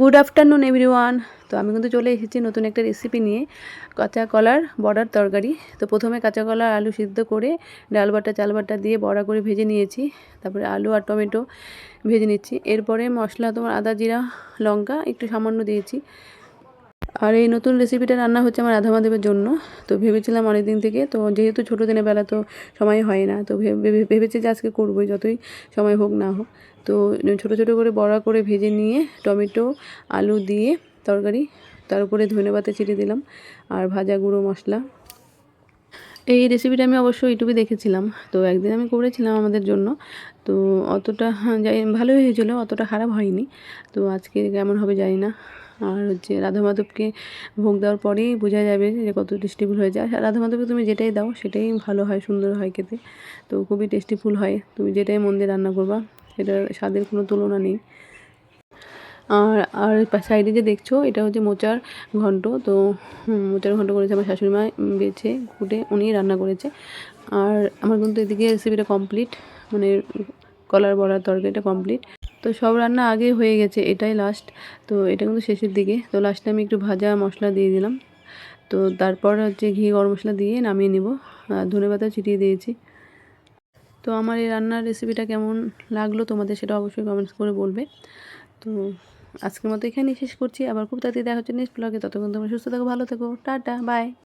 Good afternoon everyone তো আমি কিন্তু চলে এসেছি নতুন একটা রেসিপি নিয়ে কাঁচা কলার বড়ার তরকারি। তো প্রথমে কাঁচা কলা আলু সিদ্ধ করে ডাল বাটা, চাল বাটা দিয়ে বড়া করে ভেজে নিয়েছি। তারপরে আলু আর টমেটো ভেজে নিচ্ছি। এরপরে মশলা, তোমার আদা, জিরা, লঙ্কা একটু সামান্য দিয়েছি। আর এই নতুন রেসিপিটা রান্না হচ্ছে আমার রাধা মাধবের জন্য। তো ভেবেছিলাম অনেক দিন থেকে তো যেহেতু ছোটো দিনের বেলা তো সময় হয় না তো ভেবে- ভেবে- ভেবেছি যে আজকে করবোই যতই সময় হোক না হোক। তো ছোটো ছোটো করে বড়া করে ভেজে নিয়ে টমেটো আলু দিয়ে তরকারি তার উপরে ধনেপাতা ছিটিয়ে দিলাম আর ভাজা গুঁড়ো মশলা। এই রেসিপিটা আমি অবশ্যই ইউটিউবে দেখেছিলাম তো একদিন আমি করেছিলাম আমাদের জন্য। তো অতটা হ্যাঁ, যাই ভালোই হয়েছিলো অতটা খারাপ হয়নি। তো আজকে কেমন হবে জানি না। আর হচ্ছে রাধা মাধবকে ভোগ দেওয়ার পরেই বোঝা যাবে যে কত টেস্টিফুল হয়েছে আর রাধা মাধবকে তুমি যেটাই দাও, সেটাই ভালো হয়, সুন্দর হয় খেতে। তো খুবই টেস্টিফুল হয়। তুমি যেটাই মন দিয়ে রান্না করবা, সেটার স্বাদের কোনো তুলনা নেই। আর আর সাইডে যে দেখছ, এটা হচ্ছে মোচার ঘন্ট। তো মোচার ঘন্ট করেছে আমার শাশুড়ি মা, বেছে, কুটে উনি রান্না করেছে। আর আমার কিন্তু এদিকে রেসিপিটা কমপ্লিট মানে কলার বড়ার তরকারিটা কমপ্লিট তো সব রান্না আগে হয়ে গেছে, এটাই লাস্ট তো এটা কিন্তু শেষের দিকে। তো লাস্টে আমি একটু ভাজা মশলা দিয়ে দিলাম। তো তারপর হচ্ছে ঘি, গরম মশলা দিয়ে নামিয়ে নিব। ধনে পাতা ছিটিয়ে দিয়েছি। তো আমার এই রান্নার রেসিপিটা কেমন লাগল তোমাদের সেটা অবশ্যই কমেন্টস করে বলবে। তো আজকের মতো এখানেই শেষ করছি। আবার খুব তাড়াতাড়ি দেখা হচ্ছে নেক্সট ব্লগে ততক্ষণ তোমরা সুস্থ থাকো, ভালো থেকো। Tata bye